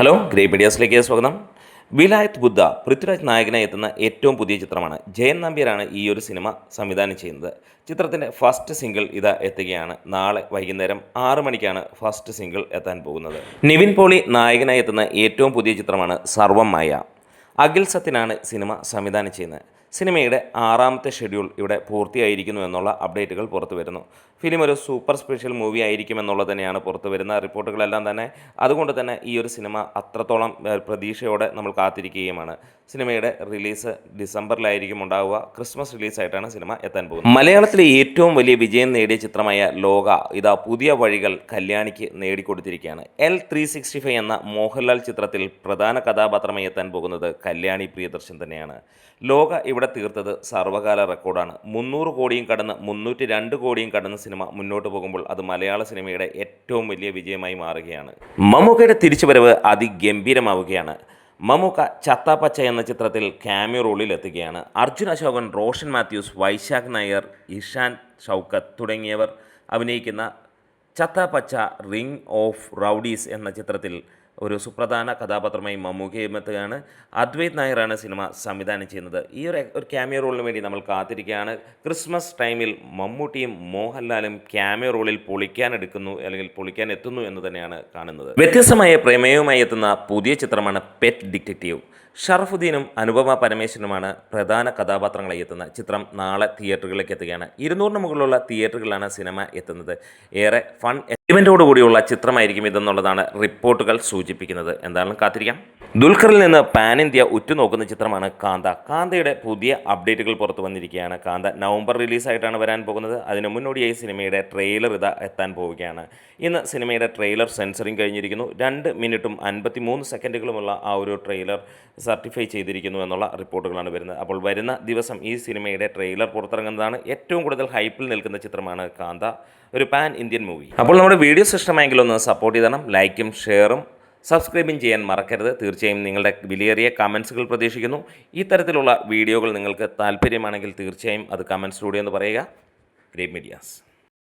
Hello grey മീഡിയാസിലേക്ക് സ്വാഗതം. വിലായത്ത് ബുദ്ധ പൃഥ്വിരാജ് നായകനായി എത്തുന്ന ഏറ്റവും പുതിയ ചിത്രമാണ്. ജയൻ നമ്പ്യാരാണ് ഈ ഒരു സിനിമ സംവിധാനം ചെയ്യുന്നത്. ചിത്രത്തിന്റെ ഫസ്റ്റ് സിംഗിൾ ഇതാ എത്തുകയാണ്. നാളെ വൈകുന്നേരം ആറ് മണിക്കാണ് ഫസ്റ്റ് സിംഗിൾ എത്താൻ പോകുന്നത്. നിവിൻ പോളി നായകനായി എത്തുന്ന ഏറ്റവും പുതിയ ചിത്രമാണ് സർവം മായ. അഖിൽ സത്യനാണ് സിനിമ സംവിധാനം ചെയ്യുന്നത്. സിനിമയുടെ ആറാമത്തെ ഷെഡ്യൂൾ ഇവിടെ പൂർത്തിയായിരിക്കുന്നു എന്നുള്ള അപ്ഡേറ്റുകൾ പുറത്തു വരുന്നു. ഫിലിം ഒരു സൂപ്പർ സ്പെഷ്യൽ മൂവി ആയിരിക്കുമെന്നുള്ളത് തന്നെയാണ് പുറത്തു വരുന്ന റിപ്പോർട്ടുകളെല്ലാം തന്നെ. അതുകൊണ്ട് തന്നെ ഈ ഒരു സിനിമ അത്രത്തോളം പ്രതീക്ഷയോടെ നമ്മൾ കാത്തിരിക്കുകയുമാണ്. സിനിമയുടെ റിലീസ് ഡിസംബറിലായിരിക്കും ഉണ്ടാവുക. ക്രിസ്മസ് റിലീസായിട്ടാണ് സിനിമ എത്താൻ പോകുന്നത്. മലയാളത്തിലെ ഏറ്റവും വലിയ വിജയം നേടിയ ചിത്രമായ ലോക ഇതാ പുതിയ വഴികൾ കല്യാണിക്ക് നേടിക്കൊടുത്തിരിക്കുകയാണ്. എൽ ത്രീ സിക്സ്റ്റി ഫൈവ് എന്ന മോഹൻലാൽ ചിത്രത്തിൽ പ്രധാന കഥാപാത്രമായി എത്താൻ പോകുന്നത് കല്യാണി പ്രിയദർശൻ തന്നെയാണ്. ലോക ഇവിടെ തീർത്തത് സർവകാല റെക്കോർഡാണ്. മുന്നൂറ് കോടിയും കടന്ന് മുന്നൂറ്റി രണ്ട് കോടിയും കടന്ന സിനിമ മുന്നോട്ട് പോകുമ്പോൾ അത് മലയാള സിനിമയുടെ ഏറ്റവും വലിയ വിജയമായി മാറുകയാണ്. മമ്മൂക്കയുടെ തിരിച്ചുവരവ് അതിഗംഭീരമാവുകയാണ്. മമ്മൂക്ക ചത്താപ്പച്ച എന്ന ചിത്രത്തിൽ ക്യാമിയോ റോളിൽ എത്തുകയാണ്. അർജുൻ അശോകൻ റോഷൻ മാത്യൂസ് വൈശാഖ് നായർ ഇഷാൻ ഷൗക്കത്ത് തുടങ്ങിയവർ അഭിനയിക്കുന്ന ചത്താപ്പച്ച റിംഗ് ഓഫ് റൗഡീസ് എന്ന ചിത്രത്തിൽ ഒരു സുപ്രധാന കഥാപാത്രമായി മമ്മൂക്കയും എത്തുകയാണ് അദ്വൈത് നായരാണ് സിനിമ സംവിധാനം ചെയ്യുന്നത്. ഈ ഒരു ഒരു ക്യാമിയോ റോളിന് വേണ്ടി നമ്മൾ കാത്തിരിക്കുകയാണ്. ക്രിസ്മസ് ടൈമിൽ മമ്മൂട്ടിയും മോഹൻലാലും ക്യാമിയോ റോളിൽ പൊളിക്കാൻ എടുക്കുന്നു അല്ലെങ്കിൽ പൊളിക്കാൻ എത്തുന്നു എന്ന് തന്നെയാണ് കാണുന്നത്. വ്യത്യസ്തമായ പ്രമേയവുമായി എത്തുന്ന പുതിയ ചിത്രമാണ് പെറ്റ് ഡിറ്റക്റ്റീവ് ഷറഫുദ്ദീനും അനുപമ പരമേശ്വരനുമാണ് പ്രധാന കഥാപാത്രങ്ങളെ എത്തുന്ന ചിത്രം നാളെ തിയേറ്ററുകളിലേക്ക് എത്തുകയാണ്. ഇരുന്നൂറിന് മുകളിലുള്ള തിയേറ്ററുകളിലാണ് സിനിമ എത്തുന്നത്. ഏറെ ഫൺ എലിമെന്റോടുകൂടിയുള്ള ചിത്രമായിരിക്കും ഇതെന്നുള്ളതാണ് റിപ്പോർട്ടുകൾ സൂചിപ്പിക്കുന്നത്. എന്തായാലും കാത്തിരിക്കാം. ദുൽഖറിൽ നിന്ന് പാൻ ഇന്ത്യ ഉറ്റുനോക്കുന്ന ചിത്രമാണ് കാന്ത. കാന്തയുടെ പുതിയ അപ്ഡേറ്റുകൾ പുറത്തു വന്നിരിക്കുകയാണ്. കാന്ത നവംബർ റിലീസായിട്ടാണ് വരാൻ പോകുന്നത്. അതിന് മുന്നോടിയായി സിനിമയുടെ ട്രെയിലർ ഇതാ എത്താൻ പോവുകയാണ്. ഇന്ന് സിനിമയുടെ ട്രെയിലർ സെൻസറിങ് കഴിഞ്ഞിരിക്കുന്നു. രണ്ട് മിനിറ്റും അൻപത്തി മൂന്ന് സെക്കൻഡുകളുമുള്ള ആ ഒരു ട്രെയിലർ സർട്ടിഫൈ ചെയ്തിരിക്കുന്നു എന്നുള്ള റിപ്പോർട്ടുകളാണ് വരുന്നത്. അപ്പോൾ വരുന്ന ദിവസം ഈ സിനിമയുടെ ട്രെയിലർ പുറത്തിറങ്ങുന്നതാണ് ഏറ്റവും കൂടുതൽ ഹൈപ്പിൽ നിൽക്കുന്ന ചിത്രമാണ് കാന്ത. ഒരു പാൻ ഇന്ത്യൻ മൂവി. അപ്പോൾ നമ്മുടെ വീഡിയോ ഇഷ്ടമായെങ്കിൽ ഒന്ന് സപ്പോർട്ട് ചെയ്തണം. ലൈക്കും ഷെയറും സബ്സ്ക്രൈബും ചെയ്യാൻ മറക്കരുത്. തീർച്ചയായും നിങ്ങളുടെ വിലയേറിയ കമൻസുകൾ പ്രതീക്ഷിക്കുന്നു. ഇത്തരത്തിലുള്ള വീഡിയോകൾ നിങ്ങൾക്ക് താല്പര്യമാണെങ്കിൽ തീർച്ചയായും അത് കമൻസിലൂടെ ഒന്ന് പറയുക. Great medias